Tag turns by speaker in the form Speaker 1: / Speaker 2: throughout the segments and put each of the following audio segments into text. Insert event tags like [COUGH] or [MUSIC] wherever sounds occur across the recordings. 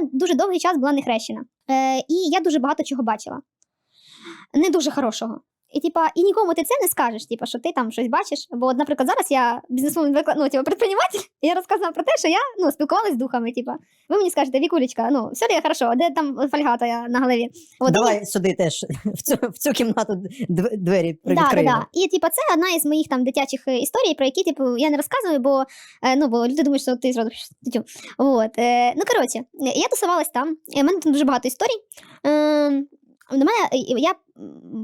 Speaker 1: Я дуже довгий час була не хрещена. Е, і я дуже багато чого бачила. Не дуже хорошого. І, типа, і нікому ти це не скажеш, типа, що ти там щось бачиш. Бо, наприклад, зараз я бізнесвумен, ну, типа, предприниматель, [LAUGHS] і я розказувала про те, що я ну, спілкувалася з духами. Типа, ви мені скажете, Вікулечка, ну, все ли хорошо, де там фольга твоя на голові? От,
Speaker 2: Давай сюди теж [LAUGHS] в цю, в цю кімнату дв- двері
Speaker 1: Да, да, да. І типа це одна із моїх там дитячих е, історій, про які типу я не розказую, бо е, ну бо люди думають, що ти зразу тютю. Вот. Е, ну коротше, я тусувалась там. У мене там дуже багато історій. Е, до мене е, я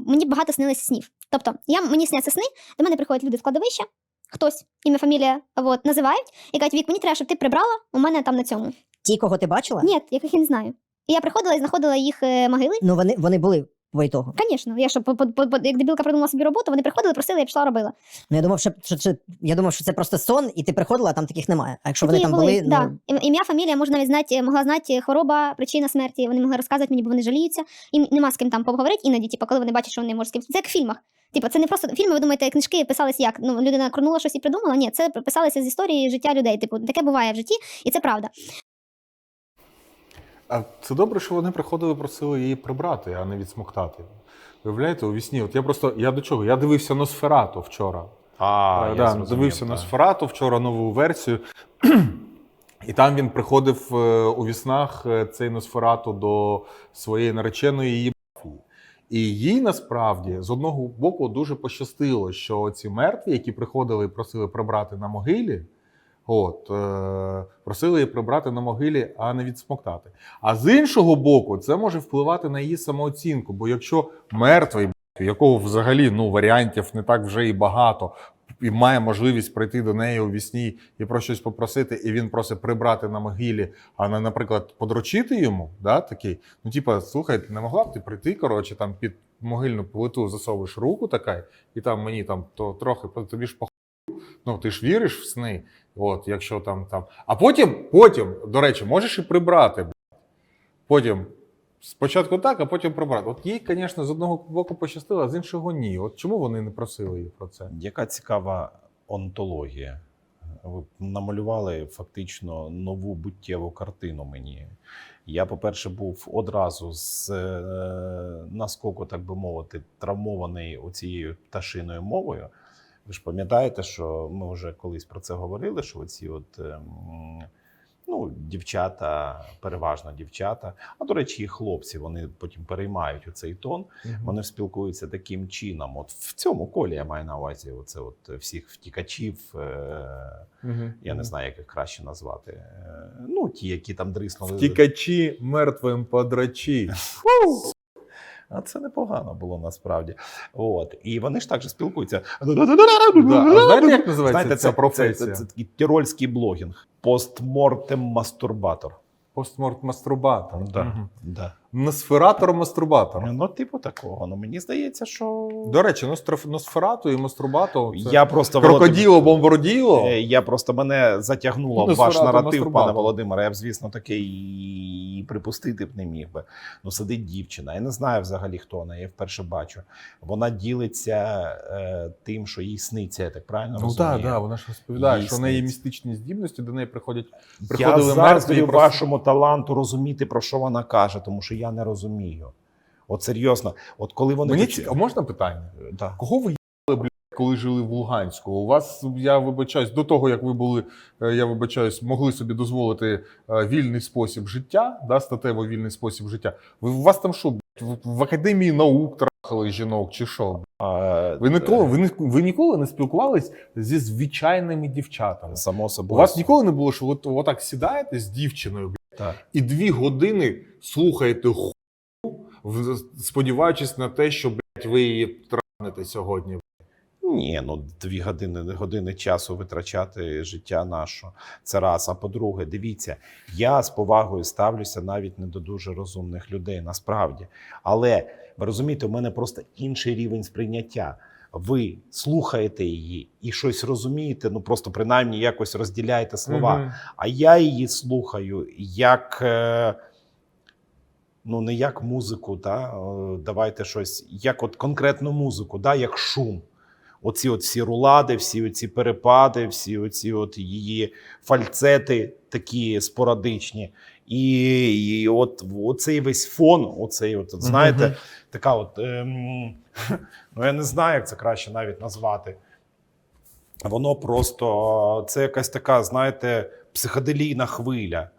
Speaker 1: мені багато снилося снів. Тобто, я мені сняться сни, до мене приходять люди в кладовище, хтось, ім'я, фамілія, вот, називають і кажуть, вік, мені треба, щоб ти прибрала у мене там на цьому.
Speaker 2: Ті, кого ти бачила?
Speaker 1: Ні, яких я не знаю. І я приходила і знаходила їх е, могили.
Speaker 2: Ну вони, вони були того.
Speaker 1: Звісно, я що по, по, по, як дебілка придумала собі роботу, вони приходили, просили, я пішла робила.
Speaker 2: Ну я думав, що, що, що я думав, що це просто сон, і ти приходила, а там таких немає. А якщо вони там були,
Speaker 1: да.
Speaker 2: ну
Speaker 1: Ім'я, фамілія, можна навіть знати, могла знати хвороба, причина смерті. Вони могли розказувати мені, бо вони жаліються. І нема з ким там поговорити іноді, типу, коли вони бачать, що вони можуть з ким. Це як в фільмах. Типу, це не просто фільми, ви думаєте, книжки писались як? Ну, людина крунула щось і придумала. Ні, це писалося з історії життя людей. Типу, таке буває в житті, і це правда.
Speaker 3: А це добре, що вони приходили, просили її прибрати, а не відсмоктати. Виявляєте, у вісні. От я просто я до чого? Я дивився Носферату вчора.
Speaker 4: А,
Speaker 3: Е,
Speaker 4: я
Speaker 3: да,
Speaker 4: зрозумів,
Speaker 3: дивився
Speaker 4: так.
Speaker 3: Носферату вчора нову версію. [CLEARS THROAT] І там він приходив е, у віснах е, цей Носферату до своєї нареченої її бафії. І їй насправді з одного боку дуже пощастило, що ці мертві, які приходили і просили прибрати на могилі, от, е, просили її прибрати на могилі, а не відсмоктати. А з іншого боку, це може впливати на її самооцінку. Бо якщо мертвий, якого взагалі ну, варіантів не так вже і багато, і має можливість прийти до неї у вісні і про щось попросити, і він просить прибрати на могилі, а не, наприклад, подрочити йому, да, такий. Ну, типа, слухай, не могла б ти прийти, коротше, там під могильну плиту засовуєш руку така, і там мені там то трохи тобі ж похуй. Ну, ти ж віриш в сни, от, якщо там там. А потім, потім, до речі, можеш і прибрати. Потім спочатку так, а потім прибрати. От їй, звісно, з одного боку пощастило, а з іншого ні. От чому вони не просили її про це?
Speaker 4: Яка цікава онтологія. Ви намалювали фактично нову буттєву картину мені. Я, по-перше, був одразу з е, наскоку, так би мовити, травмований оцією пташиною мовою. Ви ж пам'ятаєте, що ми вже колись про це говорили, що оці от. ем, Ну, дівчата, переважно дівчата, а до речі, і хлопці вони потім переймають оцей тон. Вони спілкуються таким чином. От в цьому колі я маю на увазі оце от всіх втікачів.
Speaker 3: Мгм.
Speaker 4: я не знаю, як їх краще назвати. Е, ну, ті, які там дриснули.
Speaker 3: Втікачі мертвим подрачі. [LAUGHS]
Speaker 4: А це непогано було насправді. От. І вони ж також спілкуються.
Speaker 3: Знаєте, як називається ця професія?
Speaker 4: Це, такий тірольський блогінг. Постмортем мастурбатор.
Speaker 3: Постморт-мастурбатор.
Speaker 4: Да,
Speaker 3: Мгм.
Speaker 4: Да.
Speaker 3: Носфератор-мастурбатор.
Speaker 4: Ну, типу такого. Ну, мені здається, що.
Speaker 3: До речі, Носферату і мастурбату це
Speaker 4: я просто
Speaker 3: крокоділо бомбороділо.
Speaker 4: Е, Я просто мене затягнуло
Speaker 3: Ну,
Speaker 4: в ваш наратив, пане Володимире. Я б, звісно, таке і припустити б не міг би. Ну, сидить дівчина. Я не знаю взагалі, хто вона. Я вперше бачу. Вона ділиться е, тим, що їй сниться, я так правильно
Speaker 3: Ну
Speaker 4: розумію.
Speaker 3: так, да, вона ж розповідає,
Speaker 4: Їй
Speaker 3: що в неї містичні здібності, до неї приходять.
Speaker 4: Я
Speaker 3: Приходили
Speaker 4: заздрю
Speaker 3: просто-
Speaker 4: вашому таланту розуміти, про що вона каже, тому що я не розумію. От серйозно, от коли вони
Speaker 3: Мені цікаво, можна питання?
Speaker 4: Е, да.
Speaker 3: Кого ви їли, блядь, коли жили в Луганську? У вас, я вибачаюсь, до того, як ви були, е, я вибачаюсь, могли собі дозволити е, вільний спосіб життя, да, статево вільний спосіб життя. Ви у вас там що, блядь, в, академії наук трахали жінок чи що?
Speaker 4: А,
Speaker 3: Ви ніколи, ви, ви ніколи не спілкувались зі звичайними дівчатами?
Speaker 4: само
Speaker 3: У вас ніколи не було, що ви отак сідаєте з дівчиною,
Speaker 4: Так.
Speaker 3: і дві години слухаєте ху, сподіваючись на те, що блядь, ви її трахнете сьогодні.
Speaker 4: Ні, ну дві години години часу витрачати життя нашого. Це раз. А по-друге, дивіться, я з повагою ставлюся навіть не до дуже розумних людей, насправді. Але ви розумієте, у мене просто інший рівень сприйняття. Ви слухаєте її і щось розумієте, ну просто принаймні якось розділяєте слова.
Speaker 3: Мгм.
Speaker 4: А я її слухаю як. Е, Ну, не як музику, та? е, давайте щось, як от конкретну музику, да? як шум. оці от всі рулади, всі оці перепади, всі оці от її фальцети такі спорадичні. І, і от оцей весь фон, оцей, от, знаєте,
Speaker 3: Мгм.
Speaker 4: така от. Ем, ну я не знаю, як це краще навіть назвати. Воно просто це якась така, знаєте, психоделійна хвиля.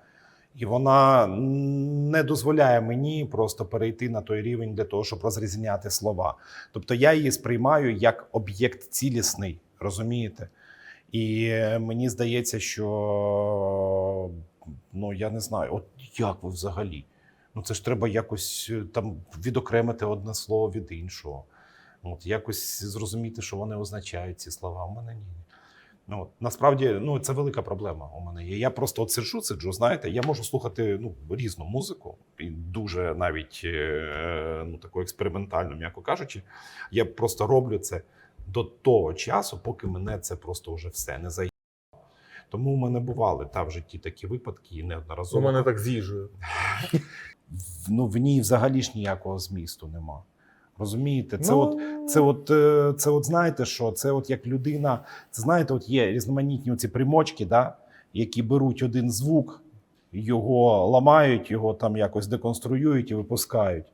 Speaker 4: І вона не дозволяє мені просто перейти на той рівень для того, щоб розрізняти слова. Тобто я її сприймаю як об'єкт цілісний, розумієте? І е, мені здається, що ну я не знаю, от як ви взагалі? Ну це ж треба якось е, там відокремити одне слово від іншого. От якось зрозуміти, що вони означають ці слова. У мене ні. Ну, от, насправді, ну це велика проблема у мене є. Я просто от сиджу, сиджу, знаєте, я можу слухати ну, різну музику, і дуже навіть е, ну, таку експериментальну, м'яко кажучи. Я просто роблю це до того часу, поки мене це просто вже все не заїбало. Тому у мене бували та в житті такі випадки, і неодноразово.
Speaker 3: У мене так з їжею. [LAUGHS]
Speaker 4: Ну, в ній взагалі ж ніякого змісту нема. Розумієте, це
Speaker 3: Ну,
Speaker 4: от це от, е, це от знаєте що? Це от як людина, це знаєте, от є різноманітні оці примочки, да, які беруть один звук, його ламають, його там якось деконструюють і випускають.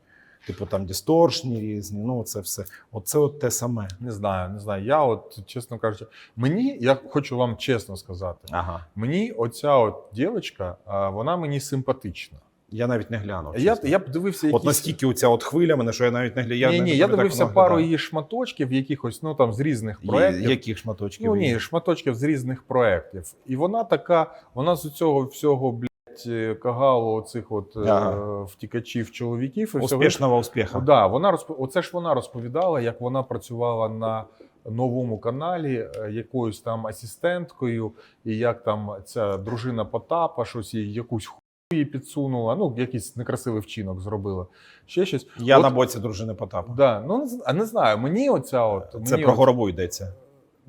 Speaker 4: Типу там дисторшні різні, ну це все. Оце от те саме.
Speaker 3: Не знаю, не знаю. Я, от, чесно кажучи, мені, я хочу вам чесно сказати,
Speaker 4: Ага.
Speaker 3: мені оця от дівчинка, вона мені симпатична.
Speaker 4: Я, навіть не глянув.
Speaker 3: Я,
Speaker 4: чесно.
Speaker 3: я б дивився якісь...
Speaker 4: От настільки оця от хвиля мене, що я навіть не глядав.
Speaker 3: ні, ні, я дивився пару її шматочків, якихось, ну там з різних проєктів.
Speaker 4: Яких шматочків?
Speaker 3: Ну ні, шматочків з різних проєктів. І вона така, вона з цього всього, блядь, кагалу оцих от е,
Speaker 4: Ага.
Speaker 3: втікачів чоловіків і.
Speaker 4: Успішного успіха.
Speaker 3: Да, вона розп... Оце ж вона розповідала, як вона працювала на новому каналі е, якоюсь там асистенткою, і як там ця дружина Потапа щось їй якусь хуї підсунула, ну якийсь некрасивий вчинок зробила. Ще щось.
Speaker 4: Я
Speaker 3: От-
Speaker 4: на боці дружини Потапа.
Speaker 3: Да, ну а не знаю, мені оця от
Speaker 4: Це
Speaker 3: мені
Speaker 4: про
Speaker 3: от-
Speaker 4: горобу йдеться.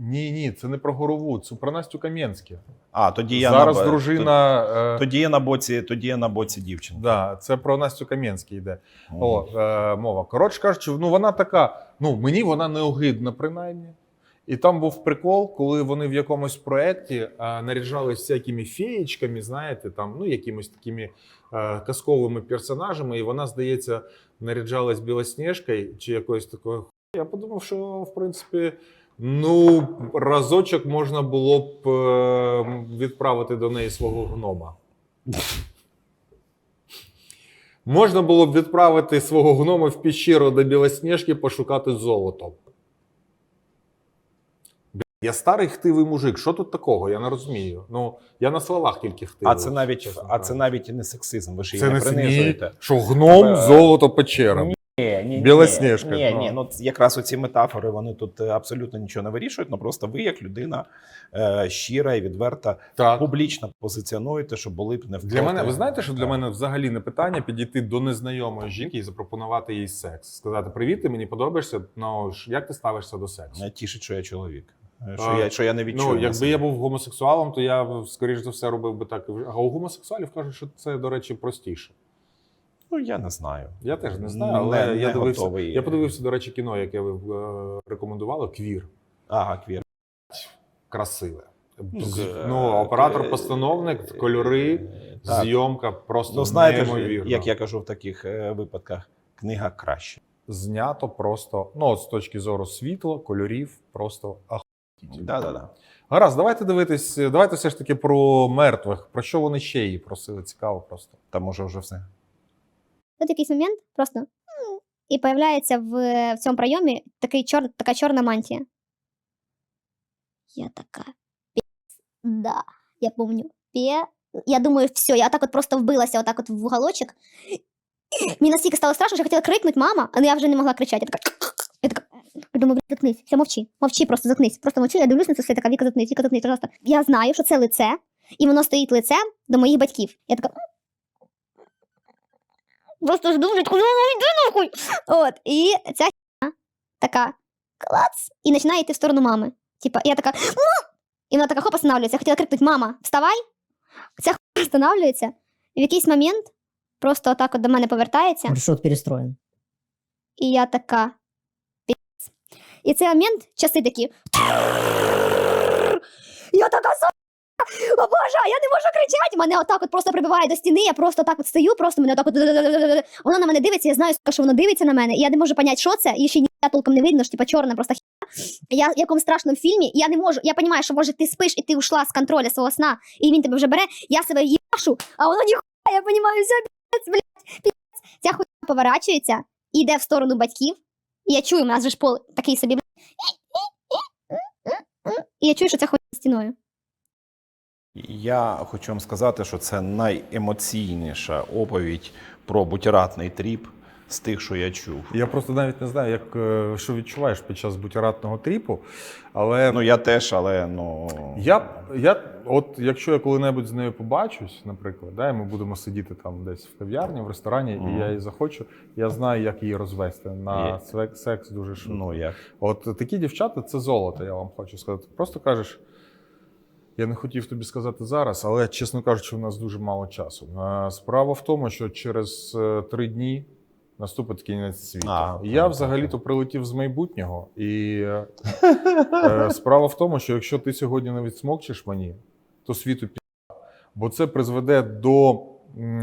Speaker 3: Ні, ні, це не про горову, це про Настю Кам'янське.
Speaker 4: А, тоді я
Speaker 3: Зараз
Speaker 4: на...
Speaker 3: дружина. е,
Speaker 4: Тоді я на боці, тоді я на боці дівчинки.
Speaker 3: Да, це про Настю Кам'янське йде.
Speaker 4: Мгм.
Speaker 3: О, е, мова. Коротше кажучи, ну вона така. Ну мені вона не огидна, принаймні. І там був прикол, коли вони в якомусь проєкті е, наряджались всякими феєчками, знаєте, там ну якимись такими е, казковими персонажами, і вона, здається, наряджалась білосніжкою чи якоюсь такою. Я подумав, що в принципі. Ну, разочок можна було б е, відправити до неї свого гнома. Можна було б відправити свого гнома в піщеру до Білосніжки пошукати золото. Бля, Я старий хтивий мужик. Що тут такого? Я не розумію. Ну, я на словах тільки хтивий.
Speaker 4: А це навіть,
Speaker 3: чесно
Speaker 4: а це
Speaker 3: кажучи.
Speaker 4: навіть і не сексизм. Ви ж її
Speaker 3: це
Speaker 4: не
Speaker 3: не
Speaker 4: принижуєте.
Speaker 3: смій, що гном, золото, печера.
Speaker 4: Ні, Ні, ні,
Speaker 3: Білосніжка,
Speaker 4: Ні,
Speaker 3: ну.
Speaker 4: ні, ну якраз оці метафори вони тут е, абсолютно нічого не вирішують. Ну просто ви, як людина е, щира і відверта,
Speaker 3: Так.
Speaker 4: публічно позиціонуєте, що були б не
Speaker 3: Для мене, ви знаєте, що для мене взагалі не питання підійти до незнайомої жінки і запропонувати їй секс. Сказати: Привіт, ти мені подобаєшся. Ну ж, як ти ставишся до сексу?
Speaker 4: Мене тішить, що я чоловік. Е, Що,
Speaker 3: А,
Speaker 4: я, що я не відчую.
Speaker 3: Ну,
Speaker 4: на
Speaker 3: якби
Speaker 4: собі.
Speaker 3: я був гомосексуалом, то я скоріш за все робив би так. А у гомосексуалів кажуть, що це, до речі, простіше.
Speaker 4: Ну, я не знаю.
Speaker 3: Я теж не знаю, але
Speaker 4: Не-
Speaker 3: я
Speaker 4: не
Speaker 3: дивився.
Speaker 4: готовий.
Speaker 3: Я подивився, до речі, кіно, яке ви е, рекомендували. Квір.
Speaker 4: Ага, квір.
Speaker 3: Красиве. З-
Speaker 4: е,
Speaker 3: Ну, оператор-постановник, кольори,
Speaker 4: е, так.
Speaker 3: зйомка просто
Speaker 4: Ну, знаєте,
Speaker 3: неймовірно.
Speaker 4: як я кажу в таких е, випадках, книга краще.
Speaker 3: Знято просто, ну, от з точки зору світла, кольорів, просто ахуєть.
Speaker 4: Да, да, да.
Speaker 3: Гаразд, давайте дивитись, давайте все ж таки про мертвих. Про що вони ще її просили? Цікаво просто.
Speaker 4: Та може вже все.
Speaker 1: Тут якийсь момент просто і появляється в, в цьому прийомі такий чор, така чорна мантія. Я така. Да, я помню. Пе. Я думаю, все, я так от просто вбилася отак от в уголочок. Мені настільки стало страшно, що я хотіла крикнути мама, але я вже не могла кричати. Я така. Я така. Думаю, «Блін, заткнись, все, мовчи, мовчи, просто заткнись. Просто мовчи, я дивлюсь на це все, така Віка, заткнись, Віка, заткнись, пожалуйста. Я знаю, що це лице, і воно стоїть лицем до моїх батьків. Я така. Просто жду, «Ну, йди нахуй. От, і ця хіна така клац, і починає йти в сторону мами. Типа, я така, «Ма!» і вона така хоп, останавливається. Я хотіла крикнути, мама, вставай. Ця хуйня останавливається. І в якийсь момент просто отак от до мене повертається.
Speaker 2: Маршрут перестроен.
Speaker 1: І я така. І цей момент часи такі. Я така «Са- о Боже, я не можу кричати. Мене отак от просто прибиває до стіни. Я просто так от стою, просто мене отак от. [LAUGHS] Воно на мене дивиться, я знаю, що воно дивиться на мене. І я не можу поняти, що це. І ще ніхто толком не видно, що типа чорна просто хіра. Я в якому страшному фільмі, я не можу. Я розумію, що може ти спиш і ти ушла з контроля свого сна, і він тебе вже бере. Я себе їбашу, а воно ніхуя, я розумію, все, піць, блядь. Ця хуйня поворачується і в сторону батьків. І я чую, у нас же ж пол такий собі. блядь. І я чую, що ця хуйня стіною.
Speaker 4: Я хочу вам сказати, що це найемоційніша оповідь про бутіратний тріп з тих, що я чув.
Speaker 3: Я просто навіть не знаю, як е, що відчуваєш під час бутіратного тріпу, але
Speaker 4: Ну я теж, але ну
Speaker 3: Я, я, от якщо я коли-небудь з нею побачусь, наприклад, да, і ми будемо сидіти там десь в кав'ярні, в ресторані,
Speaker 4: Мгм.
Speaker 3: і я її захочу, я знаю, як її розвести на
Speaker 4: Є.
Speaker 3: секс дуже швидко.
Speaker 4: ну як.
Speaker 3: От такі дівчата це золото, я вам хочу сказати. Просто кажеш, я не хотів тобі сказати зараз, але, чесно кажучи, у нас дуже мало часу. Справа в тому, що через е, три дні наступить кінець світу.
Speaker 4: А,
Speaker 3: я взагалі-то прилетів з майбутнього, і е, [LAUGHS] е, справа в тому, що якщо ти сьогодні не відсмокчеш мені, то світу пі. Бо це призведе до.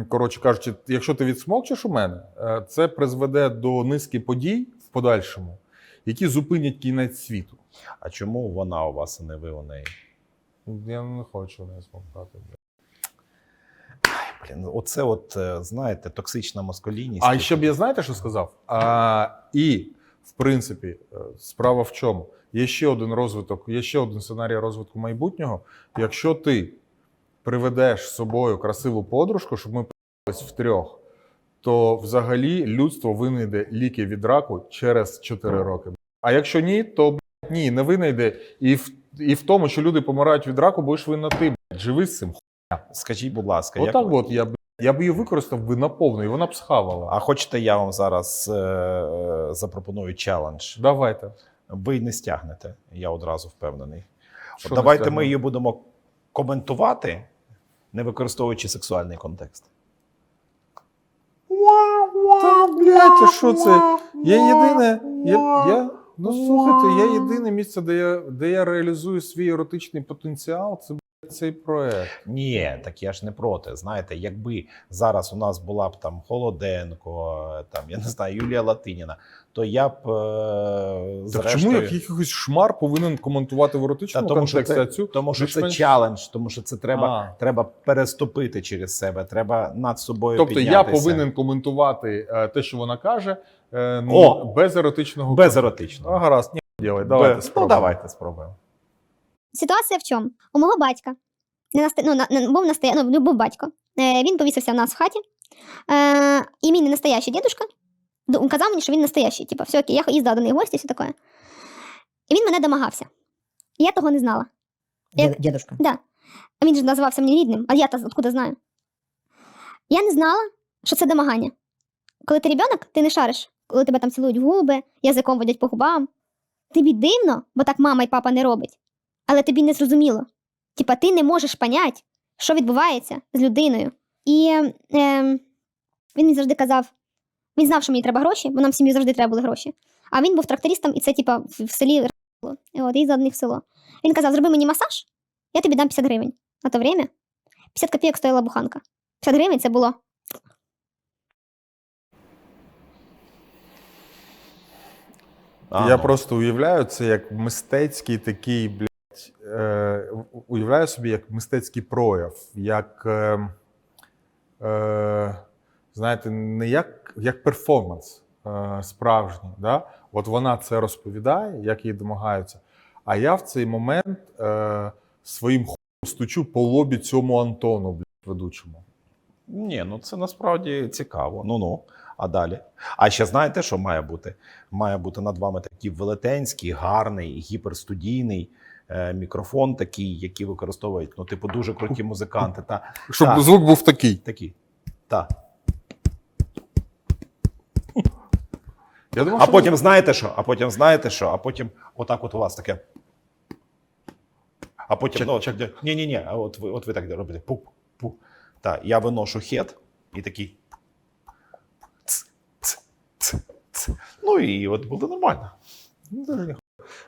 Speaker 3: Коротше кажучи, якщо ти відсмокчеш у мене, це призведе до низки подій в подальшому, які зупинять кінець світу.
Speaker 4: А чому вона у вас, а не ви у неї?
Speaker 3: Я не хочу не смоктати.
Speaker 4: Блін, оце, от е, знаєте, токсична маскулінність.
Speaker 3: А ще б я знаєте, що сказав? А, і, в принципі, е, справа в чому? Є ще один розвиток, є ще один сценарій розвитку майбутнього. Якщо ти приведеш з собою красиву подружку, щоб ми п***лись втрьох, то взагалі людство винайде ліки від раку через 4 роки. А якщо ні, то ні, не винайде. І в, і в тому, що люди помирають від раку, будеш винна ти. блядь. Живи з цим.
Speaker 4: Скажіть, будь ласка,
Speaker 3: Отак
Speaker 4: ви-
Speaker 3: от я б я б її використав би наповну, і вона б схавала.
Speaker 4: а хочете, я вам зараз е, е, запропоную челендж?
Speaker 3: Давайте.
Speaker 4: Ви не стягнете, я одразу впевнений. От
Speaker 3: Що
Speaker 4: давайте ми її будемо коментувати, не використовуючи сексуальний контекст.
Speaker 3: Та блядь, а що це? Я єдине. Я, я, ну слухайте, я єдине місце, де я, де я реалізую свій еротичний потенціал, це цей проект.
Speaker 4: Ні, так я ж не проти. Знаєте, якби зараз у нас була б там Холоденко, там я не знаю, Юлія Латиніна, то я б е,
Speaker 3: Так
Speaker 4: зрештою...
Speaker 3: чому як якийсь шмар повинен коментувати в еротичному
Speaker 4: Та тому, що це-
Speaker 3: цю
Speaker 4: Тому що це
Speaker 3: більш-менш-
Speaker 4: челендж, тому що це треба,
Speaker 3: А.
Speaker 4: треба переступити через себе, треба над собою
Speaker 3: Тобто я повинен коментувати е, те, що вона каже, е, ну,
Speaker 4: О!
Speaker 3: без еротичного
Speaker 4: без
Speaker 3: контексту.
Speaker 4: еротичного.
Speaker 3: А, гаразд, ні, ділай, давайте
Speaker 4: Без- ну, давайте спробуємо.
Speaker 1: Ситуація в чому? У мого батька не наста... ну, на... не- був, настоя... ну, був батько. Е, він повісився в нас в хаті. Е, і мій не настоящий дідушка казав мені, що він настоящий. Типу, все окей, я їздила до в гості, все таке. І він мене домагався. Я того не знала. Як-
Speaker 2: Дід-
Speaker 1: Да. А він же називався мені рідним, а я-то откуда знаю. Я не знала, що це домагання. Коли ти ребенок, ти не шариш, коли тебе там цілують губи, язиком водять по губам. Тобі дивно, бо так мама і папа не робить. Але тобі не зрозуміло. Типа, ти не можеш понять, що відбувається з людиною. І е, він мені завжди казав: він знав, що мені треба гроші, бо нам в сім'ї завжди треба були гроші. А він був трактористом, і це, типа, в селі. І от, їздив до них в село. Він казав: зроби мені масаж, я тобі дам 50 гривень. На то время 50 копійок стоїла буханка. 50 гривень це було.
Speaker 4: А,
Speaker 3: Я
Speaker 4: ну.
Speaker 3: просто уявляю це як мистецький такий, блядь, е, уявляю собі як мистецький прояв, як, е, е, знаєте, не як, як перформанс е, справжній. Да? От вона це розповідає, як їй домагаються. А я в цей момент е, своїм хуем стучу по лобі цьому Антону, блядь, ведучому.
Speaker 4: Ні, ну це насправді цікаво. Ну ну. А далі. А ще знаєте, що має бути? Має бути над вами такий велетенський, гарний, гіперстудійний е, мікрофон, такий, який використовують, ну, типу, дуже круті музиканти. Та,
Speaker 3: Щоб
Speaker 4: Так.
Speaker 3: звук був такий.
Speaker 4: такі. Та.
Speaker 3: Я думав,
Speaker 4: А
Speaker 3: що
Speaker 4: потім знаєте що? А потім знаєте що? А потім отак от у вас таке. А потім,
Speaker 3: Чек,
Speaker 4: ну,
Speaker 3: чек.
Speaker 4: ні, ні, ні, от ви, от ви так робите. Пуп, пуп. Так, я виношу хет і такий. Ну і от буде нормально.
Speaker 3: Ну,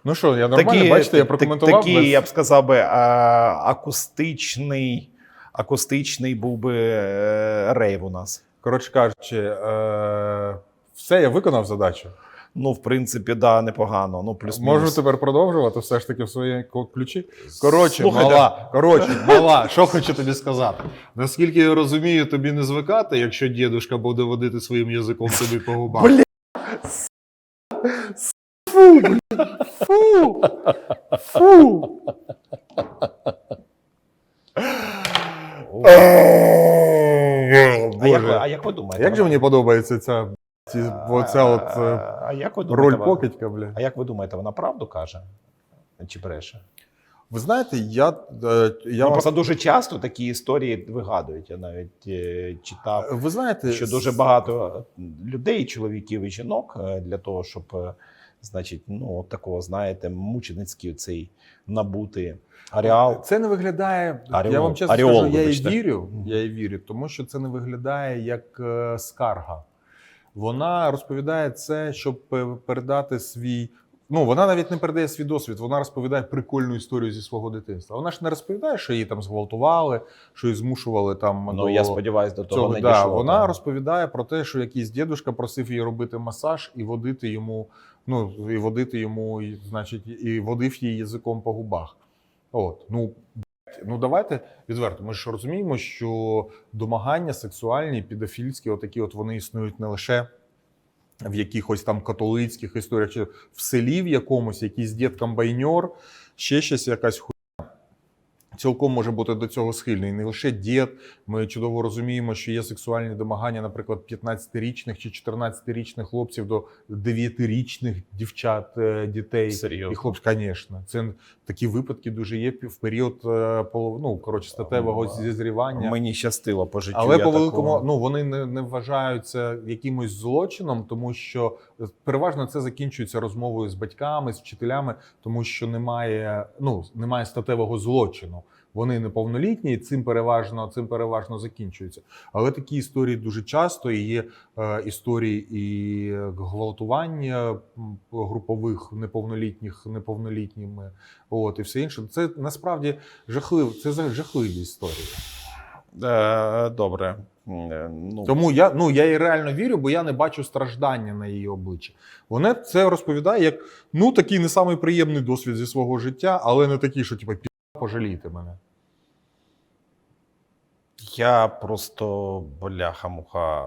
Speaker 3: Ну що, я нормально, бачите, я прокоментував.
Speaker 4: Такий,
Speaker 3: без-
Speaker 4: я б сказав би, а, акустичний, акустичний був би е, рейв у нас.
Speaker 3: Коротше кажучи, е, все, я виконав задачу.
Speaker 4: Ну, в принципі, да, непогано. Ну, плюс
Speaker 3: Можу тепер продовжувати все ж таки в своєму ключі. Коротше,
Speaker 4: Слухайте.
Speaker 3: мала, коротше, мала, що хочу тобі сказати. Наскільки я розумію, тобі не звикати, якщо дідушка буде водити своїм язиком тобі по губам. Фу, фу, фу.
Speaker 4: А як, ви- а як ви думаєте?
Speaker 3: Як же мені подобається ця, ці, оця от е,
Speaker 4: А, а як ви думаєте,
Speaker 3: роль
Speaker 4: вона-
Speaker 3: покидька, бля.
Speaker 4: А як ви думаєте, вона правду каже? Чи бреше?
Speaker 3: Ви знаєте, я, е, я
Speaker 4: ну, просто дуже часто такі історії вигадують. Я навіть е, читав,
Speaker 3: ви знаєте,
Speaker 4: що дуже багато людей, чоловіків і жінок, е, для того, щоб, значить, ну, такого, знаєте, мученицький цей набути ареал.
Speaker 3: Це не виглядає. я вам чесно
Speaker 4: Ореол,
Speaker 3: скажу, я і вірю. Я і вірю, тому що це не виглядає як скарга. Вона розповідає це, щоб передати свій. Ну, вона навіть не передає свій досвід, вона розповідає прикольну історію зі свого дитинства. Вона ж не розповідає, що її там зґвалтували, що її змушували там
Speaker 4: Ну,
Speaker 3: до
Speaker 4: я сподіваюся, до того
Speaker 3: цього.
Speaker 4: не
Speaker 3: да,
Speaker 4: дійшло.
Speaker 3: вона
Speaker 4: так.
Speaker 3: розповідає про те, що якийсь дідусь просив її робити масаж і водити йому, ну і водити йому, і, значить, і водив її язиком по губах. От, ну. Ну, давайте відверто. Ми ж розуміємо, що домагання сексуальні, підофільські, отакі, от вони існують не лише в якихось там католицьких історіях, чи в селі в якомусь, якийсь дід комбайньор, ще щось якась. Цілком може бути до цього схильний. Не лише дід. Ми чудово розуміємо, що є сексуальні домагання, наприклад, 15-річних чи 14-річних хлопців до 9-річних дівчат, е, дітей.
Speaker 4: Серйозно.
Speaker 3: І хлопців, звісно, це такі випадки дуже є в період е, ну, коротше, статевого зізрівання.
Speaker 4: Мені щастило по життю.
Speaker 3: Але
Speaker 4: я
Speaker 3: по великому
Speaker 4: такого-
Speaker 3: ну вони не, не вважаються якимось злочином, тому що е, переважно це закінчується розмовою з батьками, з вчителями, тому що немає ну немає статевого злочину. Вони неповнолітні, і цим переважно цим переважно закінчується. Але такі історії дуже часто і є е, історії і гвалтування групових неповнолітніх неповнолітніми. От і все інше. Це насправді жахливо. Це жахливі історії.
Speaker 4: Е, Добре. Е, Ну,
Speaker 3: Тому я ну я їй реально вірю, бо я не бачу страждання на її обличчі. Вона це розповідає як ну такий не самий приємний досвід зі свого життя, але не такий, що типу, пожалійте мене.
Speaker 4: Я просто бляха-муха.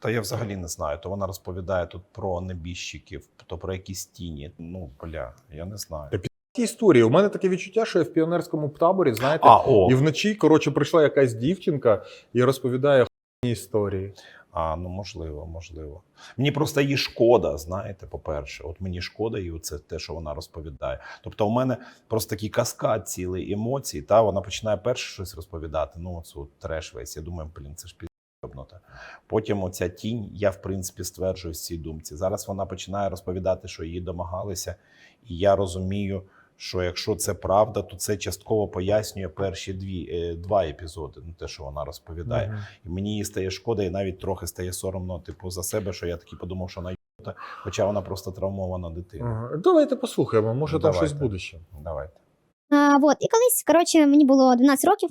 Speaker 4: Та я взагалі не знаю. То вона розповідає тут про небіжчиків, то про якісь тіні. Ну, бля, я не знаю.
Speaker 3: Ті історії. У мене таке відчуття, що я в піонерському таборі, знаєте,
Speaker 4: А, о,
Speaker 3: і вночі, коротше, прийшла якась дівчинка і розповідає хуйні історії.
Speaker 4: А, ну можливо, можливо. Мені просто її шкода, знаєте, по-перше. От мені шкода її, це те, що вона розповідає. Тобто, у мене просто такий каскад цілий емоцій, та вона починає перше щось розповідати. Ну, оцю треш весь. Я думаю, блін, це ж пізобнота. Потім оця тінь, я в принципі стверджую в цій думці. Зараз вона починає розповідати, що її домагалися, і я розумію. Що якщо це правда, то це частково пояснює перші дві е, два епізоди. Ну те, що вона розповідає,
Speaker 3: Мгм.
Speaker 4: і мені її стає шкода, і навіть трохи стає соромно, типу, за себе, що я таки подумав, що вона юта, хоча вона просто травмована дитина.
Speaker 3: Ага. Давайте послухаємо, може там щось буде ще.
Speaker 4: Давайте.
Speaker 1: А, вот. І колись, коротше, мені було 12 років,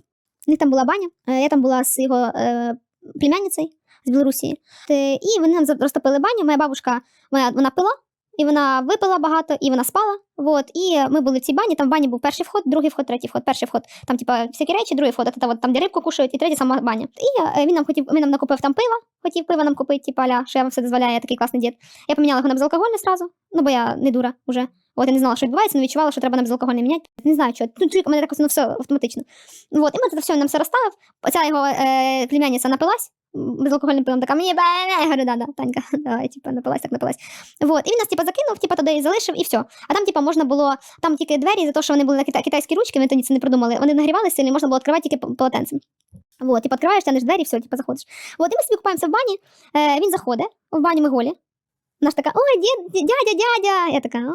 Speaker 1: у них там була баня. е, Я там була з його е, племянницею з Білорусі. І вони нам розтопили баню. Моя бабушка моя, вона пила, і вона випила багато, і вона спала. Вот. І ми були в цій бані. Там в бані був перший вход, другий вход, третій вход. Перший вход, там, типа, всякі речі, другий вход, от, там, де рибку кушають, і третій сама баня. І е, він нам хотів, він нам накупив там пива, хотів пива нам купити, типа, аля, що я вам все дозволяю, я такий класний дід. Я поміняла його на безалкогольне зразу, ну бо я не дура вже. От я не знала, що відбувається, але відчувала, що треба на безалкогольне міняти. Не знаю, що. Чуйка, у мене якось ну, все автоматично. Вот, і ми це все він нам все розставив. Оця його е, племянниця напилась безалкогольним пивом, така мені бе, я говорю, да, да, Танька, [LAUGHS] давай, типа, напилась, так напилась. Вот, і він нас, типа, закинув, типа, туди залишив, і все. А там, типа, можна було, там тільки двері, за те, що вони були на кита- китайські ручки, вони тоді це не придумали, вони нагрівалися і можна було відкривати тільки полотенцем. Вот, типа, відкриваєш, тянеш двері, все, типа, заходиш. Вот, і ми собі купаємося в бані, е, він заходить, в баню ми голі. Ж така, ой, дід, дядя, дядя. Я така,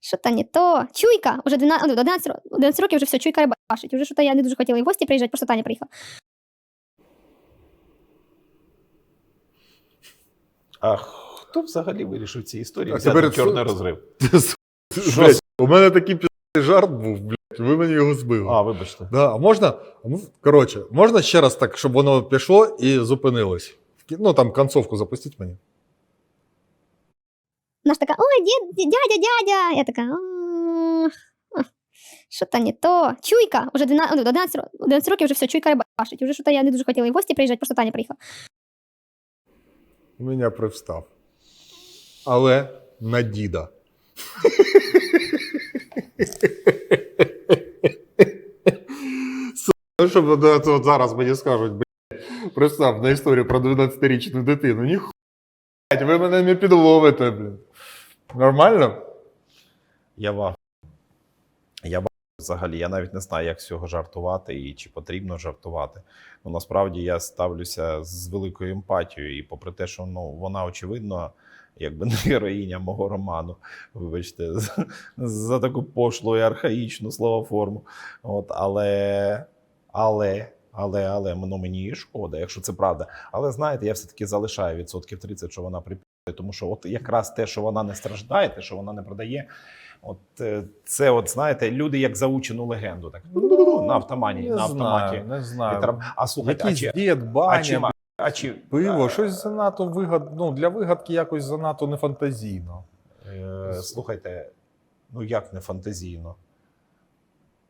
Speaker 1: що-то не то. Чуйка, уже 12, ну, 11, 11 років вже все, чуйка рибашить. Уже що-то я не дуже хотіла і в гості приїжджати, просто Таня приїхала.
Speaker 4: Ах, Хто взагалі вирішив ці історії
Speaker 3: А
Speaker 4: взяти чорний розрив? [LAUGHS]
Speaker 3: У мене такий жарт був, блядь, ви мені його збили.
Speaker 4: А, вибачте.
Speaker 3: Да, а можна, коротше, можна ще раз так, щоб воно пішло і зупинилось? Ну, там концовку запустіть мені.
Speaker 1: Вона ж така, ой, дід, дядя, дядя. Я така, що-то не то. Чуйка. Уже 12, ну, 11, 11 років вже все, чуйка рибашить. Уже що-то я не дуже хотіла і в гості приїжджати, просто Таня приїхала.
Speaker 3: У мене привстав. Але на діда. Ну, щоб от- зараз мені скажуть, блядь, представ на історію про 12-річну дитину. Ніхуя, ви мене не підловите, блін. Нормально?
Speaker 4: Я ва. Я ва- взагалі, я навіть не знаю, як з цього жартувати і чи потрібно жартувати. Ну насправді я ставлюся з великою емпатією, і попри те, що ну вона очевидно, якби не героїня мого роману, вибачте, за, [LAUGHS] за таку пошлу і архаїчну словоформу. От, але, але, але, але ну, мені шкода, якщо це правда. Але знаєте, я все-таки залишаю відсотків 30, що вона припікає, тому що от якраз те, що вона не страждає, те, що вона не продає. От е, це, от знаєте, люди як заучену легенду, так на автомані,
Speaker 3: Не
Speaker 4: на автоматі.
Speaker 3: знаю, не знаю.
Speaker 4: там- А слухайте, а чи,
Speaker 3: дід,
Speaker 4: а чи, а чи
Speaker 3: пиво, щось занадто вигад... ну, для вигадки якось занадто нефантазійно.
Speaker 4: Е, слухайте, ну як не фантазійно?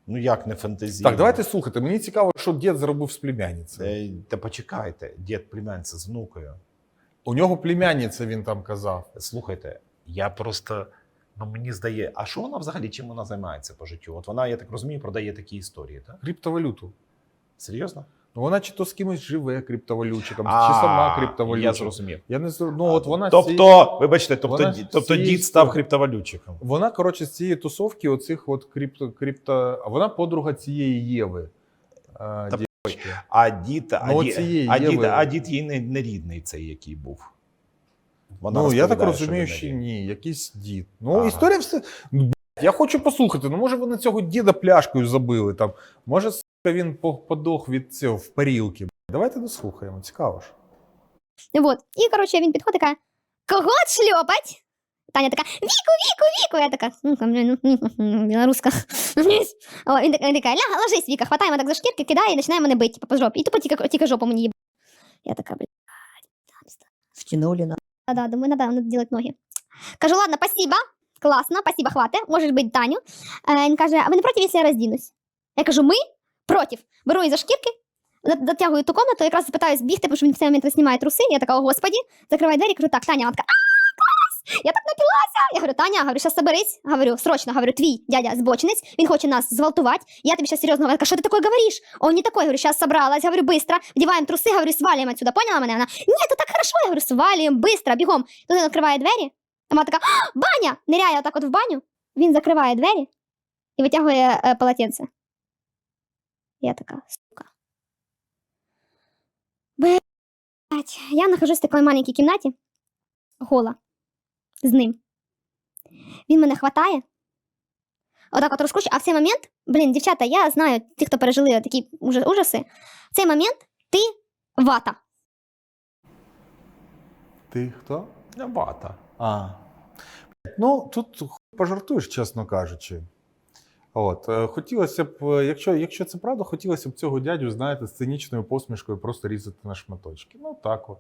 Speaker 4: Ну як не фантазійно?
Speaker 3: Так, давайте слухати. Мені цікаво, що дід зробив з племянницею.
Speaker 4: Е, Та почекайте, дід племянця з внукою.
Speaker 3: У нього племянниця, він там казав.
Speaker 4: Слухайте, я просто. Ну, мені здає, а що вона взагалі чим вона займається по життю? От вона, я так розумію, продає такі історії, так?
Speaker 3: Криптовалюту.
Speaker 4: Серйозно?
Speaker 3: Ну, вона чи то з кимось живе криптовалютчиком, чи
Speaker 4: А,
Speaker 3: сама
Speaker 4: Я зрозумів.
Speaker 3: Я не знаю. Ну, от вона
Speaker 4: тобто,
Speaker 3: ці-
Speaker 4: вибачте, тобто,
Speaker 3: вона
Speaker 4: ді- тобто
Speaker 3: цієї
Speaker 4: дід став
Speaker 3: історії.
Speaker 4: криптовалютчиком.
Speaker 3: Вона, коротше, з цієї тусовки, оцих от крипто, крипто... А вона подруга цієї Єви. Дівчинки.
Speaker 4: А дід, а,
Speaker 3: Ну,
Speaker 4: ді- а, дід, а дід їй не, не рідний цей, який був. Вона
Speaker 3: ну, я так розумію,
Speaker 4: він
Speaker 3: що ні, якийсь дід. Ну,
Speaker 4: Ага.
Speaker 3: історія все. Ну, Я хочу послухати. Ну, може, вони цього діда пляшкою забили. Там. Може, сука, він подох від цього в парілки. Давайте дослухаємо, цікаво ж.
Speaker 1: Вот. І, коротше, він підходить каже, кого шльопать? Таня така, Віку, Віку, Віку. Я така, ну, там, блін, ну, ну, білоруска. О, він така, він така, ля, ложись, Віка, хватає мене так за шкірки, кидає і починає мене бити, типу, по жопі. І тупо тільки, тільки жопу мені їб. Я така, блін,
Speaker 2: Втянули на.
Speaker 1: да, да, думаю, надо, надо делать ноги. Кажу, ладно, спасибо, классно, спасибо, хватит, можеш бити Таню. Е, він каже, а ви не проти, якщо я роздінусь? Я кажу, ми проти. Беру її за шкірки, затягую ту комнату, якраз питаюсь бігти, тому що він в цей момент знімає труси. Я така, о господі, закриваю двері, кажу, так, Таня, вона така, я так напилася. Я говорю, Таня, говорю, сейчас соберись, говорю, срочно, говорю, твій дядя збочинець, він хоче нас зґвалтувати. Я тобі сейчас серйозно говорю, «Ка, що ти такое говориш? Он не такой, говорю, сейчас собралась, говорю, быстро, вдіваємо труси, говорю, свалим отсюда, поняла мене? Вона, ні, то так хорошо, я говорю, свалим, быстро, бігом. Тут він відкриває двері, а вона така, «А, баня, ниряє отак от в баню, він закриває двері і витягує е, полотенце. Я така, сука. Блять, я нахожусь в такій маленькій кімнаті, гола, з ним. Він мене хватає. Отак от розкручує. А в цей момент, блін, дівчата, я знаю, ті, хто пережили такі ужаси, в цей момент ти вата.
Speaker 3: Ти хто?
Speaker 4: Я Вата.
Speaker 3: А. Ну, тут пожартуєш, чесно кажучи. От, е, хотілося б, е, якщо, якщо це правда, хотілося б цього дядю, знаєте, з цинічною посмішкою просто різати на шматочки. Ну так от.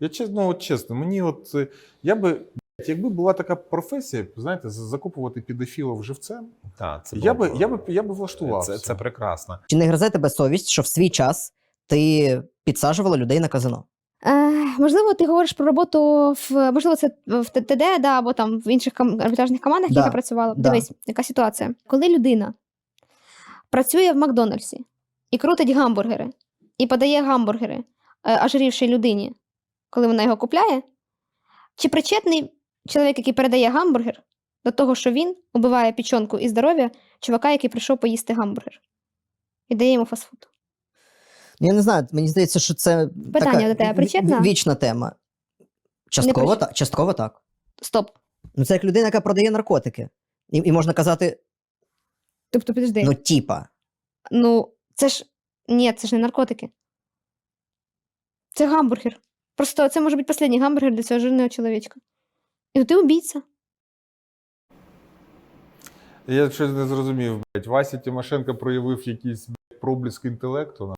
Speaker 3: Я чесно, ну, от чесно, мені от е, я би, якби була така професія, знаєте, закупувати підофілів живцем,
Speaker 4: Так, це
Speaker 3: я
Speaker 4: було
Speaker 3: би, я би, я би влаштувався.
Speaker 4: Це, це прекрасно.
Speaker 2: Чи не гризе тебе совість, що в свій час ти підсаджувала людей на казино?
Speaker 1: Е, можливо, ти говориш про роботу в можливо, це в ТТД, да, або там в інших ком- арбітражних командах,
Speaker 2: Да,
Speaker 1: які я працювала.
Speaker 2: да.
Speaker 1: Дивись, яка ситуація. Коли людина працює в Макдональдсі і крутить гамбургери, і подає гамбургери е, ожирівшій людині, коли вона його купляє, чи причетний чоловік, який передає гамбургер, до того, що він убиває печонку і здоров'я чувака, який прийшов поїсти гамбургер, і дає йому фастфуд?
Speaker 2: Я не знаю, мені здається, що це
Speaker 1: Питання
Speaker 2: така
Speaker 1: до тебе причетна?
Speaker 2: вічна тема. Частково, так, частково так.
Speaker 1: Стоп.
Speaker 2: Ну, це як людина, яка продає наркотики. І, і можна казати,
Speaker 1: Тобто, підожди.
Speaker 2: ну, типа.
Speaker 1: Ну, це ж. Ні, це ж не наркотики. Це гамбургер.
Speaker 5: Просто це може бути останній гамбургер для цього жирного чоловічка. І ти убійця.
Speaker 3: Я щось не зрозумів, блядь. Вася Тимошенко проявив якийсь блядь, проблиск інтелекту на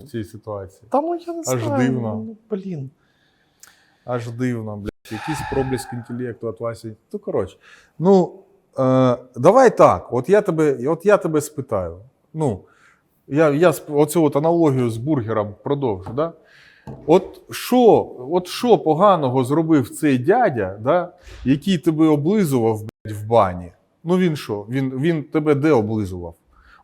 Speaker 3: в цій ситуації.
Speaker 4: Та ну я не
Speaker 3: Аж
Speaker 4: знаю.
Speaker 3: дивно.
Speaker 4: ну, Блін.
Speaker 3: Аж дивно, блядь. Якийсь проблиск інтелекту від Васі. Ну, коротше. Ну, е, давай так. От я тебе, от я тебе спитаю. Ну, я, я сп- оцю от аналогію з бургером продовжу. Да? От що, от що поганого зробив цей дядя, да, який тебе облизував блядь, в бані? Ну він що? Він, він тебе де облизував?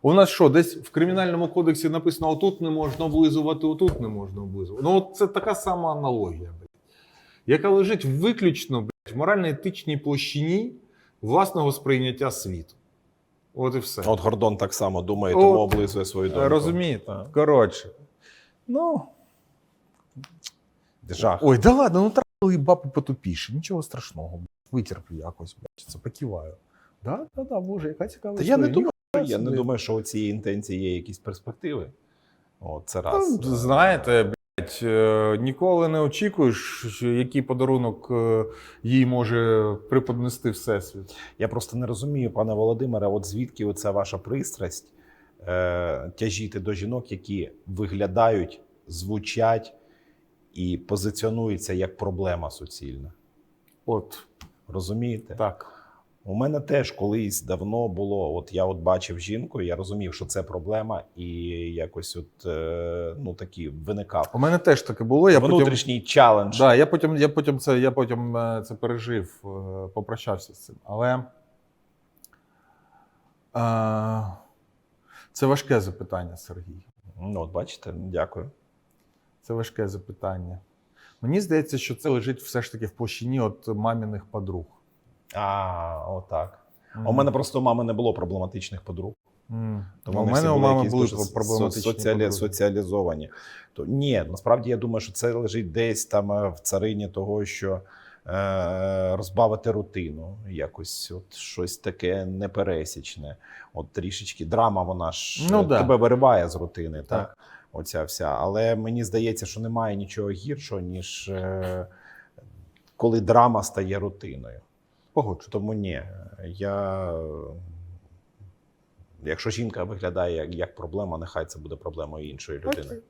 Speaker 3: У нас що, десь в кримінальному кодексі написано: отут не можна облизувати, отут не можна облизувати. Ну, от це така сама аналогія, блядь, яка лежить виключно блядь, в морально-етичній площині власного сприйняття світу. От і все.
Speaker 4: От Гордон так само думає,
Speaker 3: От,
Speaker 4: тому облизує свою доньку.
Speaker 3: Розумієте? Коротше. Ну.
Speaker 4: Жах.
Speaker 3: Ой, да ладно, ну трапили бабу потупіше. Нічого страшного. Витерплю якось, блядь, це покиваю. Да, да, да, боже, яка цікава
Speaker 4: Та я не думаю, я не думаю, що у цієї інтенції є якісь перспективи. От це
Speaker 3: Ну,
Speaker 4: раз.
Speaker 3: знаєте, блядь, е, ніколи не очікуєш, який подарунок е, їй може преподнести Всесвіт.
Speaker 4: Я просто не розумію, пане Володимире, от звідки оця ваша пристрасть е, тяжіти до жінок, які виглядають, звучать і позиціонуються як проблема суцільна.
Speaker 3: От,
Speaker 4: Розумієте?
Speaker 3: так.
Speaker 4: У мене теж колись давно було. От я от бачив жінку, я розумів, що це проблема, і якось от е, ну такі виникав
Speaker 3: У мене теж таке було. Я потім,
Speaker 4: челендж.
Speaker 3: да, я потім, я потім це, я потім е, це пережив, е, попрощався з цим. Але е, це важке запитання, Сергій.
Speaker 4: Ну, от бачите, дякую.
Speaker 3: Це важке запитання. Мені здається, що це лежить все ж таки в площині от маміних подруг.
Speaker 4: А, отак. А у мене просто у мами не було проблематичних подруг.
Speaker 3: М.
Speaker 4: Тому
Speaker 3: у мене у мами були проблематичні
Speaker 4: соціалі...
Speaker 3: подруги.
Speaker 4: соціалізовані. То ні, насправді я думаю, що це лежить десь там е, в царині того, що е, розбавити рутину, якось от щось таке непересічне. От трішечки драма, вона ж
Speaker 3: Ну
Speaker 4: е,
Speaker 3: да.
Speaker 4: тебе вириває з рутини, так.
Speaker 3: Так.
Speaker 4: Оця вся. Але мені здається, що немає нічого гіршого, ніж е, коли драма стає рутиною.
Speaker 3: Погоджу.
Speaker 4: Тому ні, я. Якщо жінка виглядає як проблема, нехай це буде проблемою іншої людини.
Speaker 3: Окей.